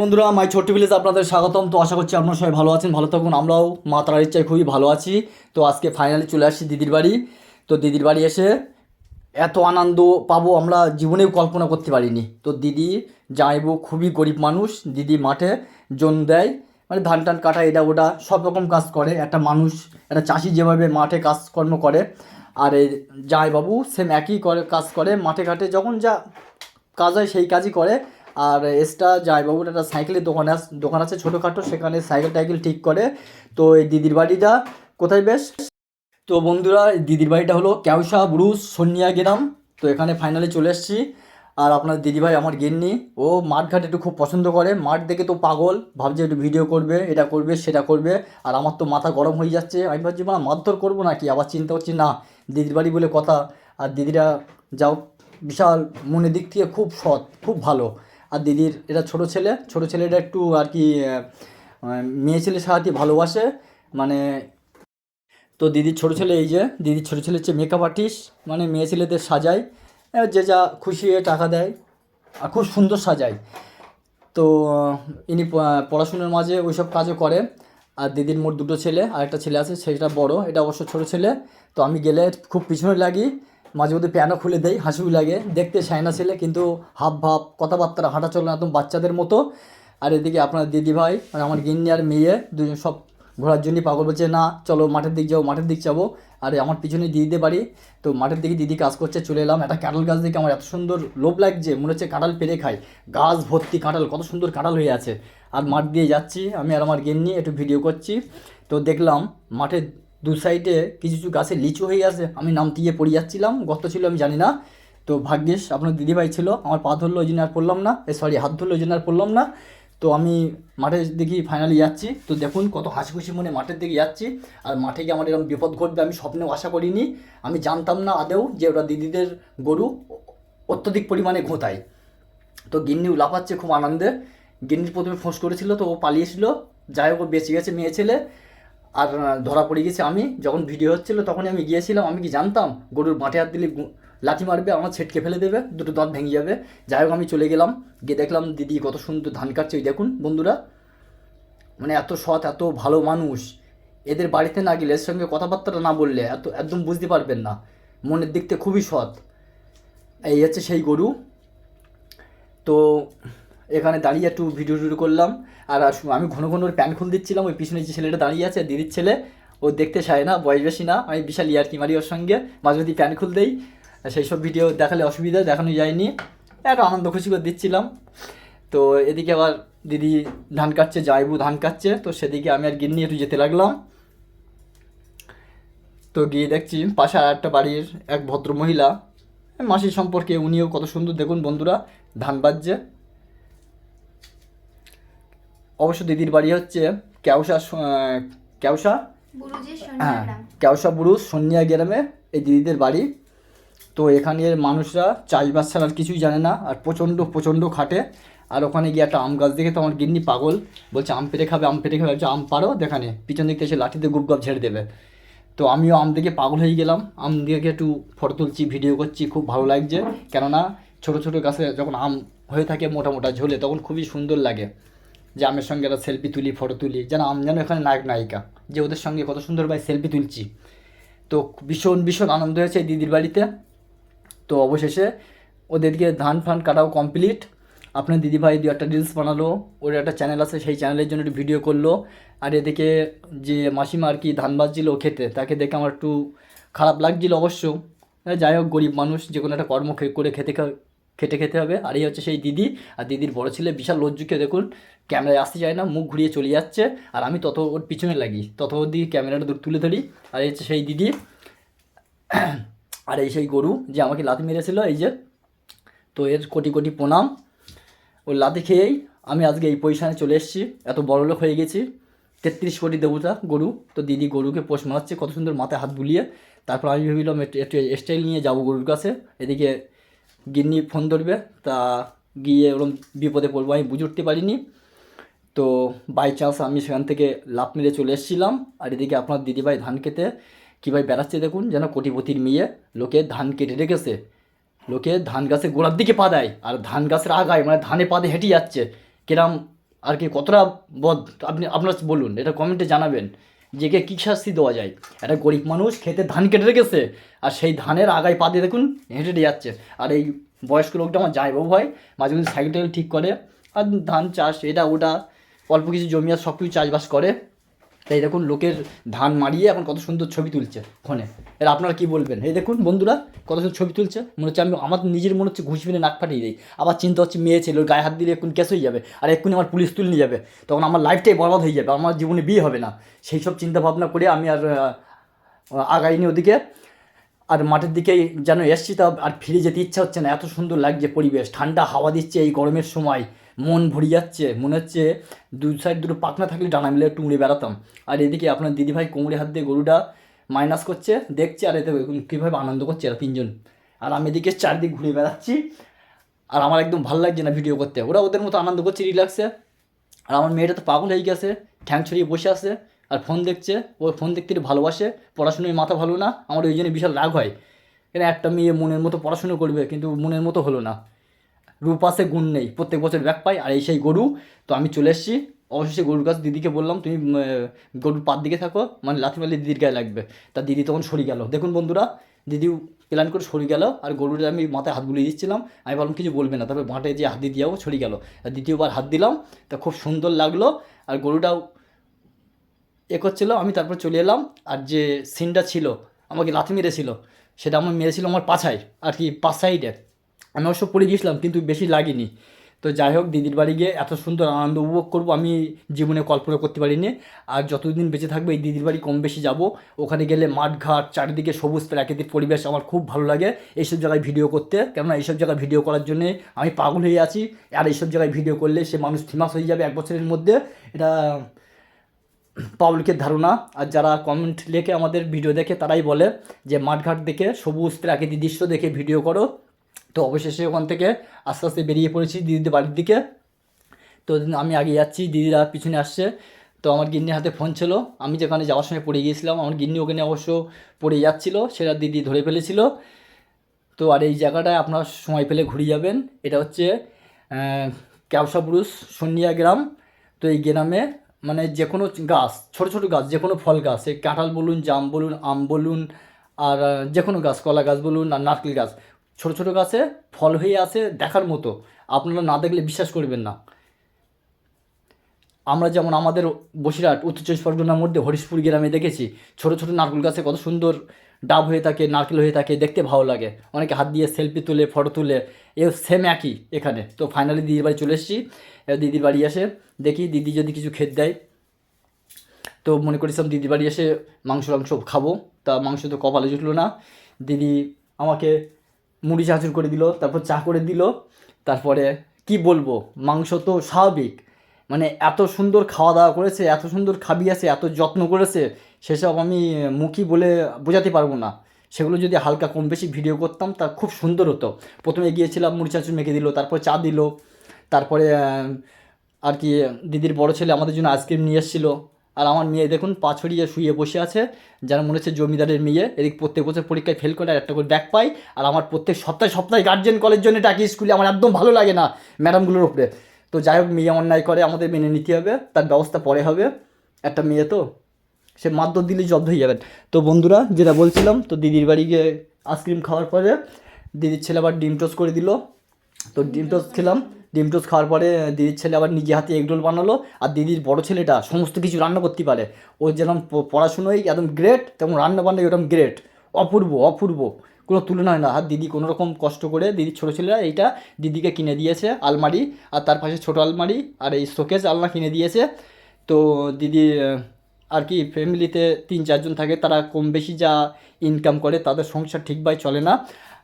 বন্ধুরা, মাই ছোট্ট ভিলেজ আপনাদের স্বাগতম। তো আশা করছি আপনারা সবাই ভালো আছেন, ভালো থাকুন। আমরাও মা তারার ইচ্ছায় খুবই ভালো আছি। তো আজকে ফাইনালি চলে আসছি দিদির বাড়ি। তো দিদির বাড়ি এসে এত আনন্দ পাবো আমরা, জীবনেও কল্পনা করতে পারিনি। তো দিদি জামাইবু খুবই গরিব মানুষ, দিদি মাঠে জন দেয়। মানে ধান টান কাটা, এটা ওটা, সব রকম কাজ করে। একটা মানুষ, একটা চাষি যেভাবে মাঠে কাজকর্ম করে, আর এই জামাইবাবু সেম একই করে, কাজ করে। মাঠে ঘাটে যখন যা কাজ হয় সেই কাজই করে। আর এক্সট্রা জামাইবাবুর একটা সাইকেলের দোকান আছে দোকান আছে ছোটোখাটো, সেখানে সাইকেল টাইকেল ঠিক করে। তো এই দিদির বাড়িটা কোথায় বেশ? তো বন্ধুরা দিদির বাড়িটা হলো ক্যাউসা ব্রুস সন্নিয়া গ্রাম। তো এখানে ফাইনালি চলে এসেছি। আর আপনার দিদিভাই আমার গিন্নি। ও মাঠ ঘাট একটু খুব পছন্দ করে। মাঠ দেখে তো পাগল। ভাবছে একটু ভিডিও করবে, এটা করবে, সেটা করবে। আর আমার তো মাথা গরম হয়ে যাচ্ছে। আমি ভাবছি, মা, মারধর করব নাকি? আবার চিন্তা করছি, না, দিদির বাড়ি বলে কথা। আর দিদিরা যাও, বিশাল মনের দিক থেকে খুব সৎ, খুব ভালো। আর দিদির, এটা ছোট ছেলে, ছোট ছেলেটা একটু আর কি মেয়ে ছেলের সাথে ভালোবাসে মানে তো দিদির ছোটো ছেলে এই যে, দিদির ছোটো ছেলে হচ্ছে মেকআপ আর্টিস্ট মানে মেয়ে ছেলেদের সাজায় যে যা খুশি হয়ে টাকা দেয়, আর খুব সুন্দর সাজায়। তো ইনি পড়াশুনোর পড়াশোনার মাঝে ওইসব কাজও করে, আর দিদির মোট দুটো ছেলে আর একটা ছেলে আছে, সেটা বড়, এটা অবশ্য ছোটো ছেলে, তো আমি গেলে খুব পিছনে লাগি মাঝে মধ্যে প্যানও খুলে দেয় হাসিও লাগে। দেখতে সায়না ছেলে, কিন্তু হাব ভাব, কথাবার্তা হাঁটা চলা একদম বাচ্চাদের মতো। আর এদিকে আপনার দিদি ভাই মানে আমার গিন্নি আর মেয়ে, দুজন সব ঘোরার জন্যই পাগল বলছে, না, চলো মাঠের দিক যাব মাঠের দিক যাব। আর, আমার পিছনে দিদিদের বাড়ি। তো মাঠের দিকে দিদি কাজ করছে, চলে এলাম। একটা কাঁঠাল গাছ দেখে আমার এত সুন্দর লোভ লাগছে, মনে হচ্ছে কাঁঠাল পেরে খাই। গাছ ভর্তি কাঁঠাল, কত সুন্দর কাঁঠাল হয়ে আছে। আর মাঠ দিয়ে যাচ্ছি, আমি আর আমার গিন্নি একটু ভিডিও করছি। তো দেখলাম মাঠের দু সাইডে কিছু কিছু গাছে লিচু হয়ে আছে। আমি নাম দিয়ে পড়ে যাচ্ছিলাম, গর্ত ছিল, আমি জানি না। তো ভাগ্যিস আপনার দিদিভাই ছিল, আমার পা ধরলো, ওই জন্য আর পড়লাম না। এ সরি হাত ধরলো, ওই জন্য আর পড়লাম না। তো আমি মাঠের দিকে ফাইনালি যাচ্ছি। তো দেখুন, কত হাসি খুশি মনে মাঠের দিকে যাচ্ছি। আর মাঠে গিয়ে আমার এরকম বিপদ ঘটবে, আমি স্বপ্নেও আশা করিনি। আমি জানতাম না আদেও যে ওরা দিদিদের গরু অত্যধিক পরিমাণে ঘোঁতায় তো গিন্নিও লাফাচ্ছে খুব আনন্দে। গিন্নির প্রথমে ফোঁস করেছিল, তো ও পালিয়েছিল। যাই হোক বেঁচে গেছে, মেয়ে ছেলে। আর ধরা পড়ে গেছে আমি। যখন ভিডিও হচ্ছিল, তখনই আমি গিয়েছিলাম। আমি কি জানতাম? গরুর মাঠে হাত দিলে লাথি মারবে, আমার ছেটকে ফেলে দেবে, দুটো দাঁত ভেঙে যাবে। যাই হোক, আমি চলে গেলাম। গিয়ে দেখলাম, দিদি, কত সুন্দর ধান কাটছে। ওই দেখুন, বন্ধুরা। মানে এত সৎ, এত ভালো মানুষ। এদের বাড়িতে না গেলে এর সঙ্গে কথাবার্তাটা না বললে এত, একদম বুঝতে পারবেন না। মনের দিক থেকে খুবই সৎ। এই হচ্ছে সেই গরু। তো এখানে দাঁড়িয়ে একটু ভিডিও টিডিও করলাম। আর আমি ঘন ঘন ওর প্যান খুল দিচ্ছিলাম, ওই পিছনে যে ছেলেটা দাঁড়িয়ে আছে, দিদির ছেলে, ও দেখতে চায় না, বয়স বেশি না। আমি বিশাল ইয়ারকি মারি ওর সঙ্গে, মাঝে মধ্যে প্যান খুল দেই। সেই সব ভিডিও দেখালে অসুবিধা, দেখানো যায়নি। একটু আনন্দ খুশি করে দিচ্ছিলাম। তো এদিকে আবার দিদি ধান কাটছে, জাইবু ধান কাটছে, তো সেদিকে আমি আর গিন্নি একটু যেতে লাগলাম। তো গিয়ে দেখছি পাশে আর একটা বাড়ির এক ভদ্র মহিলা মাসির সম্পর্কে উনিও কত সুন্দর দেখুন বন্ধুরা, ধান বাজছে। অবশ্য দিদির বাড়ি হচ্ছে ক্যাউসা ক্যাউসা হ্যাঁ ক্যাউসা বুরুজ সন্নিয়া গ্রামে এই দিদিদের বাড়ি। তো এখানের মানুষরা চাষবাস ছাড়া আর কিছুই জানে না আর প্রচণ্ড প্রচণ্ড খাটে। আর ওখানে গিয়ে একটা আম গাছ দেখে তো আমার গিন্নি পাগল। বলছে আম পেরে খাবে আম পেরে খাবে। বলছে আম পারো? দেখানে পিছন দিকে এসে লাঠিতে গুপ গাপ ঝেড়ে দেবে। তো আমিও আম দেখে পাগল হয়ে গেলাম। আম দেখে একটু ফটো তুলছি ভিডিও করছি খুব ভালো লাগছে। কেননা ছোট ছোট গাছে যখন আম হয়ে থাকে মোটা মোটা ঝোলে তখন খুবই সুন্দর লাগে। যে আমের সঙ্গে একটা সেলফি তুলি ফটো তুলি। যেন আম যেন এখানে নায়ক নায়িকা। যে ওদের সঙ্গে কত সুন্দর ভাই সেলফি তুলছি। তো ভীষণ ভীষণ আনন্দ হয়েছে এই দিদির বাড়িতে। তো অবশেষে ওদেরকে ধান ফান কাটাও কমপ্লিট আপনার দিদিভাই দু একটা রিলস বানালো ওর একটা চ্যানেল আছে সেই চ্যানেলের জন্য একটু ভিডিও করল। আর এদিকে যে মাসিমা আর কি ধান বাজছিল খেতে তাকে দেখে আমার একটু খারাপ লাগছিল অবশ্য। হ্যাঁ, যাই হোক গরিব মানুষ যে কোনো একটা কর্ম করে খেতে খেটে খেতে হবে। আর এই হচ্ছে সেই দিদি। আর দিদির বড় ছেলে বিশাল লজ্জুকে দেখুন ক্যামেরায় আসতে চায় না, মুখ ঘুরিয়ে চলে যাচ্ছে, আর আমি তত ওর পিছনে লাগি। তত ওর দিকে ক্যামেরাটা দূর তুলে ধরি, আর এই সেই দিদি। আর এই সেই গরু যে আমাকে লাথি মেরেছিল, এই যে, তো এর কোটি কোটি প্রণাম। ওর লাথি খেয়েই আমি আজকে এই পজিশানে চলে এসেছি। এত বড় লোক হয়ে গেছি। তেত্রিশ কোটি দেবতা গরু। তো দিদি গরুকে পোষ মারাচ্ছে কত সুন্দর মাথায় হাত বুলিয়ে। তারপর আমি ভেবেছিলাম একটু স্টাইল নিয়ে যাব গরুর কাছে। এদিকে গিন্নি ফোন ধরবে, তা গিয়ে ওরম বিপদে পড়ব, আমি বুঝে উঠতে পারিনি। তো বাই চান্স আমি সেখান থেকে লাভ মেরে চলে এসেছিলাম। আর এদিকে আপনার দিদিভাই ধান খেতে কীভাবে বেড়াচ্ছে দেখুন, যেন কোটিপতির মেয়ে। লোকে ধান কেটে রেখেছে। লোকে ধান গাছে গোড়ার দিকে পা দেয়। আর ধান গাছের আগায় মানে ধানে পা পাদে হেঁটে যাচ্ছে। কিরম আর কি কতটা বদ, আপনি, আপনার বলুন, এটা কমেন্টে জানাবেন। যে কে কী শাস্তি দেওয়া যায়? একটা গরিব মানুষ খেতে ধান কেটে রেখেছে। আর সেই ধানের আগায় পা দিয়ে দেখুন, হেঁটে হেঁটে যাচ্ছে। আর এই বয়স্ক লোকটা আমার যাইবাবু ভাই, মাঝে মাঝে সাইকেল ঠিক করে। আর ধান চাষ, এটা, ওটা অল্প কিছু জমি আর সব কিছু চাষবাস করে। তাই দেখুন, লোকের ধান মারিয়ে এখন কত সুন্দর ছবি তুলছে ফোনে। এর আপনারা কি বলবেন? এই দেখুন বন্ধুরা, কত সুন্দর ছবি তুলছে। মনে হচ্ছে আমি, আমার নিজের মনে হচ্ছে ঘুষ মেরে নাক ফাটিয়ে দিই। আবার চিন্তা হচ্ছে মেয়ে ছিল গায়ে হাত দিলে এক্ষুনি কেস হয়ে যাবে। আর এক্ষুনি আমার পুলিশ তুলে নিয়ে যাবে। তখন আমার লাইফটাই বরবাদ হয়ে যাবে, আমার জীবনে বিয়ে হবে না। সেই সব চিন্তা ভাবনা করে আমি আর আগাইনি ওদিকে। আর মাঠের দিকে যেন এসছি, তা আর ফিরে যেতে ইচ্ছা হচ্ছে না। এত সুন্দর লাগছে পরিবেশ। ঠান্ডা হাওয়া দিচ্ছে এই গরমের সময়। মন ভরে যাচ্ছে, মনে হচ্ছে দু সাইড দুটো পাখনা থাকলে ডানা মিলে একটু উড়ে বেড়াতাম। আর এদিকে আপনার দিদিভাই কোমরে হাত দিয়ে গরুটা মাইনাস করছে, দেখছে আর এতে কীভাবে আনন্দ করছে এরা তিনজন। আর আমি এদিকে চারদিক ঘুরে বেড়াচ্ছি, আর আমার একদম ভালো লাগছে না ভিডিও করতে। ওরা ওদের মতো আনন্দ করছে রিল্যাক্সে আর আমার মেয়েটা তো পাগল হয়ে গেছে, ঠ্যাং ছড়িয়ে বসে আছে, আর ফোন দেখছে, ও ফোন দেখতে ভালোবাসে, পড়াশুনোয় মাথা ভালো না, আমার ওই জন্য বিশাল রাগ হয়। কেন একটা মেয়ে মনের মতো পড়াশুনো করবে, কিন্তু মনের মতো হলো না। রূপ আছে গুণ নেই। প্রত্যেক বছর ব্যাক পাই আর এই সেই গরু। তো আমি চলে এসেছি। অবশেষে গরুর কাছে দিদিকে বললাম, তুমি গরুর পাত দিকে থাকো মানে লাথি মারলে দিদির গায়ে লাগবে। তা দিদি তখন সরে গেল। দেখুন বন্ধুরা দিদিও প্ল্যান করে সরে গেল আর গরুটা আমি মাথায় হাত বুলিয়ে দিচ্ছিলাম। আমি বললাম কিছু বলবে না। তারপরে মাঠে যে হাত দিয়ে যাব ছড়ে গেল। দ্বিতীয়বার হাত দিলাম। তা খুব সুন্দর লাগল আর গরুটাও এ করছিল। আমি তারপর চলে এলাম আর যে সিনটা ছিল, আমাকে লাথি মেরেছিল, সেটা আমার মেরেছিল আমার পাছায়, আর কি পাশ সাইডে আমি অবশ্য পড়ে গিয়েছিলাম, কিন্তু বেশি লাগেনি। তো যাই হোক, দিদির বাড়ি গিয়ে এত সুন্দর আনন্দ উপভোগ করব আমি জীবনে কল্পনা করতে পারিনি। আর যতদিন বেঁচে থাকব, এই দিদির বাড়ি কম বেশি যাব। ওখানে গেলে মাঠঘাট, চারিদিকে সবুজ প্রাকৃতিক পরিবেশ আমার খুব ভালো লাগে। এইসব জায়গায় ভিডিও করতে, কেননা এইসব জায়গায় ভিডিও করার জন্যে আমি পাগল হয়ে আছি। আর এইসব জায়গায় ভিডিও করলে সে মানুষ ফেমাস হয়ে যাবে এক বছরের মধ্যে। এটা পাবলিকের ধারণা। আর যারা কমেন্ট লেখে আমাদের ভিডিও দেখে, তারাই বলে যে মাঠঘাট দেখে, সবুজ প্রাকৃতিক দৃশ্য দেখে ভিডিও করো। তো অবশেষে ওখান থেকে আস্তে আস্তে বেরিয়ে পড়েছি দিদিদের বাড়ির দিকে। তো আমি আগে যাচ্ছি, দিদিরা পিছনে আসছে। তো আমার গিন্নির হাতে ফোন ছিল। আমি যেখানে যাওয়ার সময় পড়ে গিয়েছিলাম, আমার গিন্নি ওখানে অবশ্য পড়ে যাচ্ছিল, সেটা দিদি ধরে ফেলেছিল। তো আর এই জায়গাটায় আপনার সময় পেলে ঘুরে যাবেন। এটা হচ্ছে ক্যাবসাবুরুস সন্নিয়া গ্রাম। তো এই গ্রামে মানে যে কোনো গাছ, ছোট ছোট গাছ, যে কোনো ফল গাছ, এই কাঁঠাল বলুন, জাম বলুন, আম বলুন, আর যে কোনো গাছ, কলা গাছ বলুন, আর নারকেল গাছ ছোট ছোট গাছে ফল হয়ে আছে দেখার মতো। আপনারা না দেখলে বিশ্বাস করবেন না। আমরা যেমন আমাদের বসিরহাট উত্তর চব্বিশ পরগনার মধ্যে হরিশপুর গ্রামে দেখেছি, ছোট ছোট নারকেল গাছে কত সুন্দর ডাব হয়ে থাকে, নারকেল হয়ে থাকে, দেখতে ভালো লাগে। অনেকে হাত দিয়ে সেলফি তুলে ফটো তুলে এ সেম একই এখানে। তো ফাইনালি দিদির বাড়ি চলে এসেছি। দিদির বাড়ি এসে দেখি দিদি যদি কিছু খেতে দেয়। তো মনে করেছিলাম দিদির বাড়ি এসে মাংস টাংস খাব। তা মাংস তো কপালে জুটলো না। দিদি আমাকে মুড়ি চাচুর করে দিল, তারপর চা করে দিল, তারপরে কি বলব, মাংস তো স্বাভাবিক। মানে এত সুন্দর খাওয়া দাওয়া করেছে, এত সুন্দর খাবিয়েছে এত যত্ন করেছে, সেসব আমি মুখী বলে বোঝাতে পারব না। সেগুলো যদি হালকা কম বেশি ভিডিও করতাম, তা খুব সুন্দর হতো। প্রথমে গিয়েছিলাম, মুড়ি চাচুর মেখে দিল, তারপর চা দিল, তারপরে আর কি, দিদির বড় ছেলে আমাদের জন্য আইসক্রিম নিয়ে এসেছিল। আর আমার মেয়ে দেখুন পা ছড়িয়ে শুয়ে বসে আছে যারা মনে হচ্ছে জমিদারের মেয়ে। এদিক প্রত্যেক বছর পরীক্ষায় ফেল করে আর একটা করে ব্যাক পাই, আর আমার প্রত্যেক সপ্তাহে সপ্তাহে গার্জেন কলের জন্য ডাকি স্কুলে আমার একদম ভালো লাগে না ম্যাডামগুলোর উপরে। তো যাই হোক, মেয়ে অন্যায় করে, আমাদের মেনে নিতে হবে, তার ব্যবস্থা পরে হবে। একটা মেয়ে তো, সে মাদ্দর দিলে জব্দ হয়ে যাবেন। তো বন্ধুরা, যেটা বলছিলাম, তো দিদির বাড়ি গিয়ে আইসক্রিম খাওয়ার পরে, দিদির ছেলে আবার ডিম টোস্ট করে দিল। তো ডিম টোস্ট খেলাম ডিম টোস্ট খাওয়ার পরে দিদির ছেলে আবার নিজে হাতে এগরোল বানালো আর দিদির বড় ছেলেটা সমস্ত কিছু রান্না করতে পারে। ও যেরকম পড়াশুনোয় একদম গ্রেট তেমন রান্না বান্না এরকম গ্রেট অপূর্ব অপূর্ব। কোনো তুলনা হয় না। আর দিদি কোনো রকম কষ্ট করে দিদির ছোটো ছেলেরা এইটা দিদিকে কিনে দিয়েছে আলমারি আর তার পাশে ছোটো আলমারি আর এই শোকেজ আলনা কিনে দিয়েছে। তো দিদি আর কি ফ্যামিলিতে তিন চারজন থাকে, তারা কম বেশি যা ইনকাম করে তাদের সংসার ঠিকভাবে চলে না।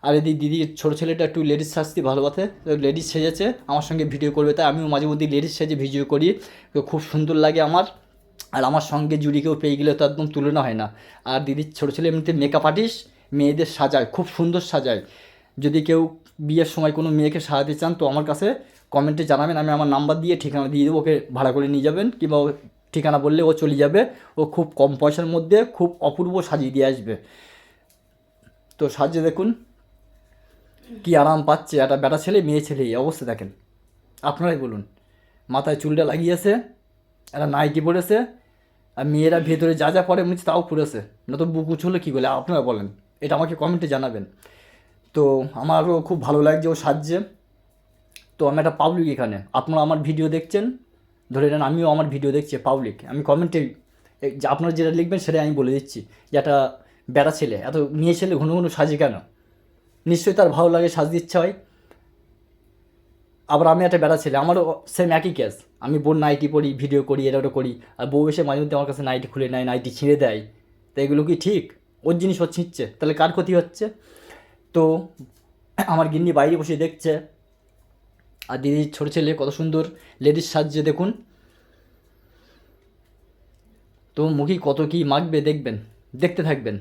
আর এদিকে দিদির ছোটো ছেলেটা একটু লেডিস সাজতে ভালোবাসে লেডিস সেজেছে, আমার সঙ্গে ভিডিও করবে। তাই আমিও মাঝে মধ্যে লেডিস সেজে ভিডিও করি। খুব সুন্দর লাগে আমার। আর আমার সঙ্গে জুড়ি কেউ পেয়ে গেলে তো একদম তুলনা হয় না। আর দিদির ছোটো ছেলে এমনিতে মেকআপ আর্টিস্ট মেয়েদের সাজায়, খুব সুন্দর সাজায়। যদি কেউ বিয়ের সময় কোনো মেয়েকে সাজাতে চান, তো আমার কাছে কমেন্টে জানাবেন। আমি আমার নাম্বার দিয়ে ঠিকানা দিয়ে দেবো, ওকে ভাড়া করে নিয়ে যাবেন। কিংবা ঠিকানা বললে ও চলে যাবে। ও খুব কম পয়সার মধ্যে খুব অপূর্ব সাজিয়ে দিয়ে আসবে। তো সাজিয়ে দেখুন। কি আরাম পাচ্ছে? একটা বেটা ছেলে, মেয়ে ছেলে, এই অবস্থা দেখেন। আপনারাই বলুন। মাথায় চুলটা লাগিয়েছে, একটা নাইটি পরেছে, আর মেয়েরা ভেতরে যা যা পরে, মনে তাও পরেছে। না তো বুক উঁচু কী বলে? আপনারা বলেন। এটা আমাকে কমেন্টে জানাবেন। তো আমারও খুব ভালো লাগছে, ও সাজছে। তো আমি একটা পাবলিক এখানে। আপনারা আমার ভিডিও দেখছেন, ধরে নেন আমিও আমার ভিডিও দেখছি পাবলিক আমি কমেন্টে আপনারা যেটা লিখবেন সেটাই আমি বলে দিচ্ছি যে একটা বেড়া ছেলে, এত মেয়ে ছেলে ঘন ঘন সাজে কেন? নিশ্চয়ই তার ভালো লাগে, সাজতে ইচ্ছা হয়। আবার আমি একটা বেড়া ছেলে, আমারও সেম একই কেস আমি বোন নাইটি পড়ি ভিডিও করি, এটা ওটা করি। আর বউ এসে মাঝে মধ্যে আমার কাছে নাইটি খুলে নেয় নাইটি ছিঁড়ে দেয়। তো এগুলো কি ঠিক? ওর জিনিস ও ছিঁড়ছে, তাহলে কার ক্ষতি হচ্ছে? তো আমার গিন্নি বাইরে বসে দেখছে। আর দিদির ছোটো ছেলে কত সুন্দর লেডিস সাজছে, দেখুন। তো মুখি কত কি মাখবে, দেখবেন, দেখতে থাকবেন।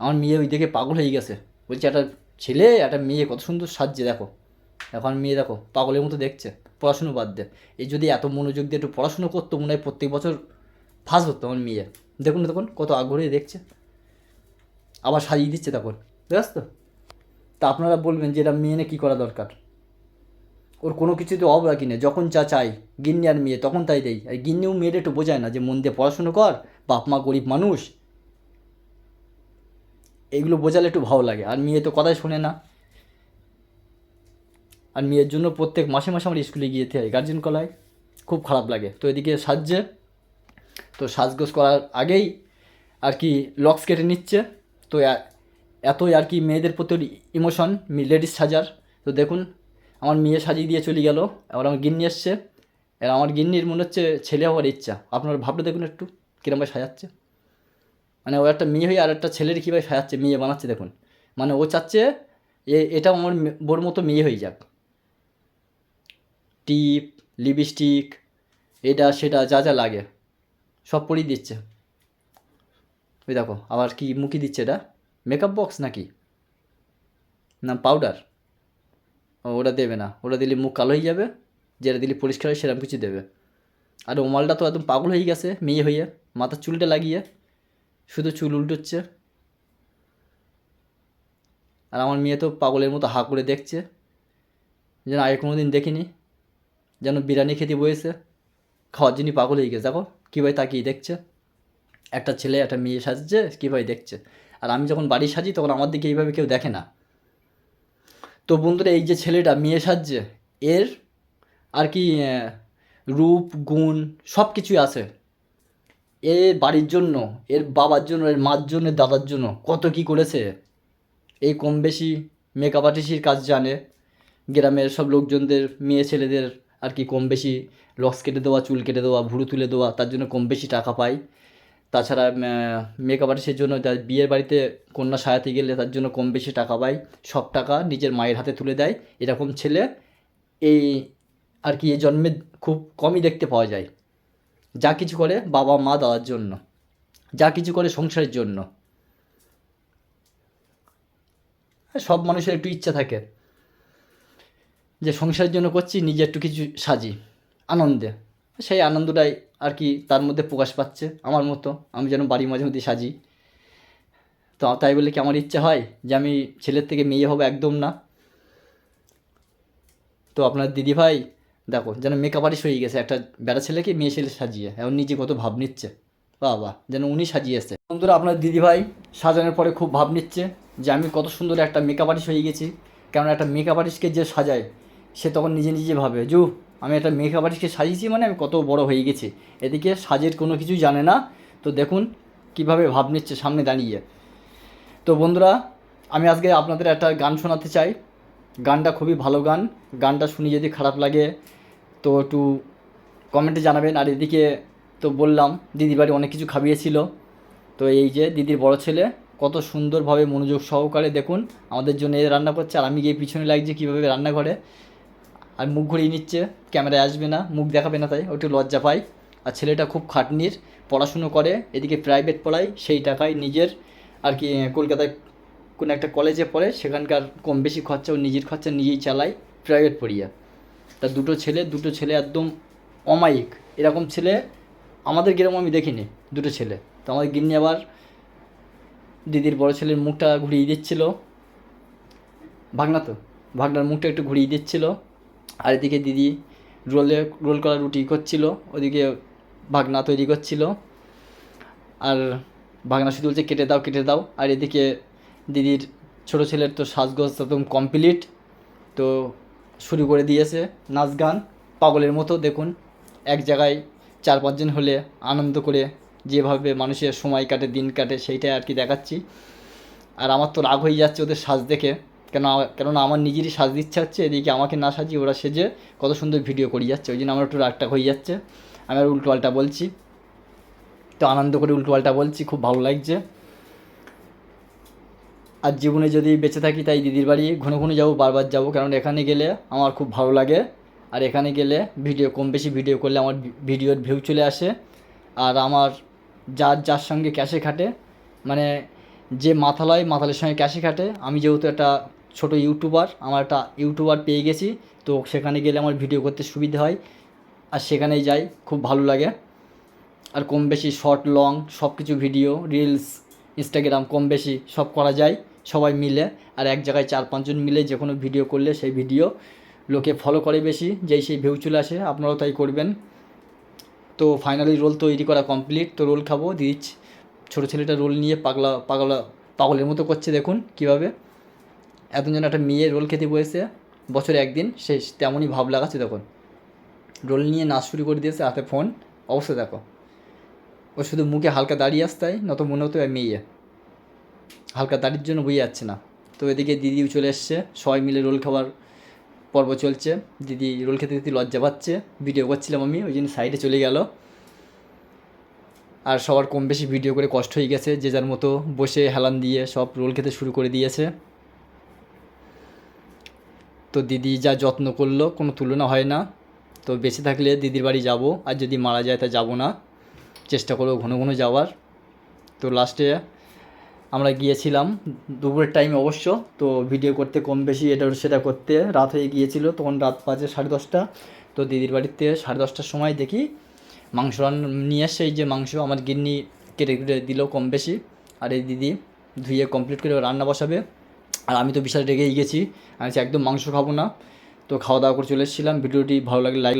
আমার মেয়ে ওই দেখে পাগল হয়ে গেছে। বলছে, একটা ছেলে একটা মেয়ে, কত সুন্দর সাজছে, দেখো। এখন মেয়ে, দেখো, পাগলের মতো দেখছে, পড়াশুনো বাদ দে। এই যদি এত মনোযোগ দিয়ে একটু পড়াশুনো করতো, মনে হয় প্রত্যেক বছর ফার্স্ট হতো আমার মেয়ে। দেখুন না তখন, কত আগ্রহে দেখছে। আবার সাজিয়ে দিচ্ছে তখন, বুঝতে তো তা আপনারা বলবেন যে এটা মেয়ে কী করা দরকার? ওর কোনো কিছুতে অভাব রাখি না যখন যা চাই, গিন্নি আর মেয়ে, তখন তাই দেই। আর গিন্নিও মেয়েটা একটু বোঝায় না যে মন দিয়ে পড়াশুনো কর, বাপ মা গরিব মানুষ এগুলো বোঝালে একটু ভালো লাগে। আর মেয়ে তো কথাই শোনে না। আর মেয়ের জন্য প্রত্যেক মাসে মাসে আমার স্কুলে গিয়ে হয় গার্জেন কলায় খুব খারাপ লাগে। তো এদিকে সাজছে। তো সাজগোজ করার আগেই আর কি লক্স কেটে নিচ্ছে। তো এতই আর কি মেয়েদের প্রতি ইমোশন লেডিস সাজার। তো দেখুন, আমার মেয়ে সাজিয়ে দিয়ে চলে গেল। এবার আমার গিন্নি এসছে। এবার আমার গিন্নির মনে হচ্ছে ছেলে হওয়ার ইচ্ছা। আপনারা ভাবলে দেখুন একটু কীরমভাবে সাজাচ্ছে। মানে ও একটা মেয়ে হয়ে আর একটা ছেলের কীভাবে সাজাচ্ছে, মেয়ে বানাচ্ছে দেখুন। মানে ও চাচ্ছে এ, এটা আমার বোর মতো মেয়ে হয়ে যাক। টিপ, লিপস্টিক, এটা, সেটা, যা যা লাগে, সব পরিয়ে দিচ্ছে। ওই দেখো, আবার কি মুখি দিচ্ছে এটা? মেকআপ বক্স নাকি? না পাউডার ওটা দেবে না। ওটা দিলে মুখ কালো হয়ে যাবে, যেটা দিলে পরিষ্কার হয় সেরকম কিছু দেবে। আর ও মালটা তো একদম পাগল হয়ে গেছে, মেয়ে হয়ে, মাথার চুলটা লাগিয়ে। শুধু চুল উল্টোচ্ছে। আর আমার মেয়ে তো পাগলের মতো হা করে দেখছে। যেন আগে কোনো দিন দেখিনি। যেন বিরিয়ানি খেতে বসেছে খাওয়ার জন্য পাগল হয়ে গেছে। দেখো কীভাবে তাকিয়ে দেখছে। একটা ছেলে, একটা মেয়ে সাজছে কীভাবে দেখছে। আর আমি যখন বাড়ি সাজি, তখন আমার দিকে এইভাবে কেউ দেখে না। তো বন্ধুরা, এই যে ছেলেটা মেয়ে সাজছে, এর আর কি রূপ, গুণ সব কিছুই আছে। এর বাড়ির জন্য, এর বাবার জন্য, এর মার জন্য, দাদার জন্য কত কি করেছে? এই কম বেশি মেকআপ আর্টিস্টের কাজ জানে। গ্রামের সব লোকজনদের, মেয়ে ছেলেদের আর কি কম বেশি লক্স কেটে দেওয়া, চুল কেটে দেওয়া, ভুরু তুলে দেওয়া, তার জন্য কম বেশি টাকা পায়। তাছাড়া মেকআপ আর্টিস্টের জন্য তার বিয়ের বাড়িতে কন্যা সাজাতে গেলে তার জন্য কম বেশি টাকা পায়। সব টাকা নিজের মায়ের হাতে তুলে দেয়। এরকম ছেলে এই আর কি এই জন্মে খুব কমই দেখতে পাওয়া যায়। যা কিছু করে বাবা মা দাদার জন্য, যা কিছু করে সংসারের জন্য। সব মানুষের একটু ইচ্ছা থাকে যে সংসারের জন্য করছি, নিজে একটু কিছু সাজি, আনন্দে। সেই আনন্দটাই আর কি তার মধ্যে প্রকাশ পাচ্ছে আমার মতো, আমি যেন বাড়ি মাঝে মধ্যে সাজি। তো তাই বলে কি আমার ইচ্ছা হয় যে আমি ছেলের থেকে মেয়ে হব একদম না? তো আপনার দিদি ভাই দেখো, যেন মেকআপ আর্টিস্ট হয়ে গেছে, একটা বেড়া ছেলেকে মেয়ে ছেলে সাজিয়ে, এখন নিজে কত ভাব নিচ্ছে। বাবা, যেন উনি সাজিয়ে সাজিয়েছে বন্ধুরা, আপনার দিদি ভাই সাজানোর পরে খুব ভাব নিচ্ছে যে আমি কত সুন্দর একটা মেকআপ আর্টিস্ট হয়ে গেছি। কারণ একটা মেকআপ আর্টিস্টকে যে সাজায়, সে তখন নিজে নিজে ভাবে জু আমি একটা মেকআপ আর্টিস্টকে সাজিয়েছি মানে আমি কত বড় হয়ে গেছি। এদিকে সাজের কোনো কিছুই জানে না। তো দেখুন কীভাবে ভাব নিচ্ছে সামনে দাঁড়িয়ে। তো বন্ধুরা, আমি আজকে আপনাদের একটা গান শোনাতে চাই। গানটা খুবই ভালো গান। গানটা শুনে যদি খারাপ লাগে, তো একটু কমেন্টে জানাবেন। আর এদিকে তো বললাম, দিদির বাড়ি অনেক কিছু খাবিয়েছিল। তো এই যে দিদির বড় ছেলে, কত সুন্দরভাবে মনোযোগ সহকারে দেখুন, আমাদের জন্য এ রান্না করছে। আর আমি গিয়ে পিছনে লাগছে কীভাবে রান্নাঘরে আর মুখ ঘুরিয়ে নিচ্ছে, ক্যামেরায় আসবে না, মুখ দেখাবে না তাই একটু লজ্জা পায়। আর ছেলেটা খুব খাটনির, পড়াশুনো করে, এদিকে প্রাইভেট পড়ায়, সেই টাকায় নিজের আর কি, কলকাতায় কোনো একটা কলেজে পড়ে, সেখানকার কম বেশি খরচা, ও নিজের খরচা নিজেই চালায় প্রাইভেট পড়িয়া। তা দুটো ছেলে দুটো ছেলে একদম অমায়িক। এরকম ছেলে আমাদের গ্রামে আমি দেখিনি, দুটো ছেলে। তো আমাদের গিন্নি আবার দিদির বড় ছেলের মুখটা ঘুরিয়ে দিচ্ছিল। ভাগনা তো, ভাগনার মুখটা একটু ঘুরিয়ে দিচ্ছিল। আর এদিকে দিদি রোলে, রোল করা রুটি করছিল, ওদিকে ভাগনা তৈরি করছিল। আর ভাগনা শুধু বলছে, কেটে দাও কেটে দাও। আর এদিকে দিদির ছোটো ছেলের তো সাজগোজ একদম কমপ্লিট তো শুরু করে দিয়েছে নাচ গান। পাগলের মতো দেখুন, এক জায়গায় চার পাঁচজন হলে আনন্দ করে যেভাবে মানুষের সময় কাটে, দিন কাটে, সেইটাই আর কি দেখাচ্ছি। আর আমার তো রাগ হয়ে যাচ্ছে ওদের সাজ দেখে। কেন কেননা আমার নিজেরই সাজতে ইচ্ছা হচ্ছে, এদিকে আমাকে না সাজিয়ে ওরা সেজে কত সুন্দর ভিডিও করে যাচ্ছে। ওই জন্য আমার একটু রাগটা হয়ে যাচ্ছে। আমি আর উল্টো পাল্টা বলছি। তো আনন্দ করে উল্টো পাল্টা বলছি, খুব ভালো লাগছে। আর জীবনে যদি বেঁচে থাকি তাই দিদির বাড়ি, ঘন ঘন যাব, বারবার যাব। কারণ এখানে গেলে আমার খুব ভালো লাগে। আর এখানে গেলে ভিডিও, কম বেশি ভিডিও করলে আমার ভিডিওর ভিউ চলে আসে। আর আমার যার যার সঙ্গে ক্যাশে খাটে মানে যে মাথালয় মাথালের সঙ্গে ক্যাশে খাটে, আমি যেহেতু একটা ছোট ইউটিউবার, আমার একটা ইউটিউবার পেয়ে গেছি, তো সেখানে গেলে আমার ভিডিও করতে সুবিধা হয়। আর সেখানেই যাই, খুব ভালো লাগে। আর কম বেশি শর্ট লং সব কিছু ভিডিও রিলস ইনস্টাগ্রাম কম বেশি সব করা যায়। সবাই মিলে আর এক জায়গায় চার পাঁচজন মিলে যে কোনো ভিডিও করলে সেই ভিডিও লোকে ফলো করে বেশি, যেই সেই ভিউ চলে আসে, আপনারাও তাই করবেন। তো ফাইনালি রোল তৈরি করা কমপ্লিট তো রোল খাব দিচ্ছ। ছোটো ছেলেটা রোল নিয়ে পাগলা পাগলা, পাগলের মতো করছে দেখুন কীভাবে। এতজন একটা মেয়ে রোল খেতে বসেছে, বছরে একদিন সে তেমনই ভাব লাগাচ্ছে দেখুন। রোল নিয়ে নাচ শুরু করে দিয়েছে, হাতে ফোন অবস্থা দেখো। ও শুধু মুখে হালকা দাঁড়িয়ে আসতাই নত মনে হতো মেয়ে। হালকা দাড়ির জন্য বুঝে যাচ্ছে না। তো এদিকে দিদিও চলে এসছে, সবাই মিলে রোল খাবার পর্ব চলছে। দিদি রোল খেতে খেতে লজ্জা পাচ্ছে ভিডিও করছিলাম আমি, ওই জন্য সাইডে চলে গেল। আর সবার কম বেশি ভিডিও করে কষ্ট হয়ে গেছে, যে যার মতো বসে হেলান দিয়ে সব রোল খেতে শুরু করে দিয়েছে। তো দিদি যা যত্ন করল, কোনো তুলনা হয় না। তো বেঁচে থাকলে দিদির বাড়ি যাব, আর যদি মারা যায় তা যাব না। চেষ্টা করব ঘন ঘন যাওয়ার। তো লাস্টে আমরা গিয়েছিলাম দুপুরের টাইমে অবশ্য, তো ভিডিও করতে কম বেশি এটা সেটা করতে রাত হয়ে গিয়েছিল, তখন রাত বাজে সাড়ে দশটা। তো দিদির বাড়িতে সাড়ে দশটার সময় দেখি মাংস রান, নিয়ে এসে এই যে মাংস আমার গিন্নি কেটে কেটে দিল কম বেশি, আর এই দিদি ধুয়ে কমপ্লিট করে রান্না বসাবে। আর আমি তো বিশাল রেগেই গেছি, আমি একদম মাংস খাব না। তো খাওয়া দাওয়া করে চলে এসেছিলাম, ভিডিওটি ভালো লাগলে লাইক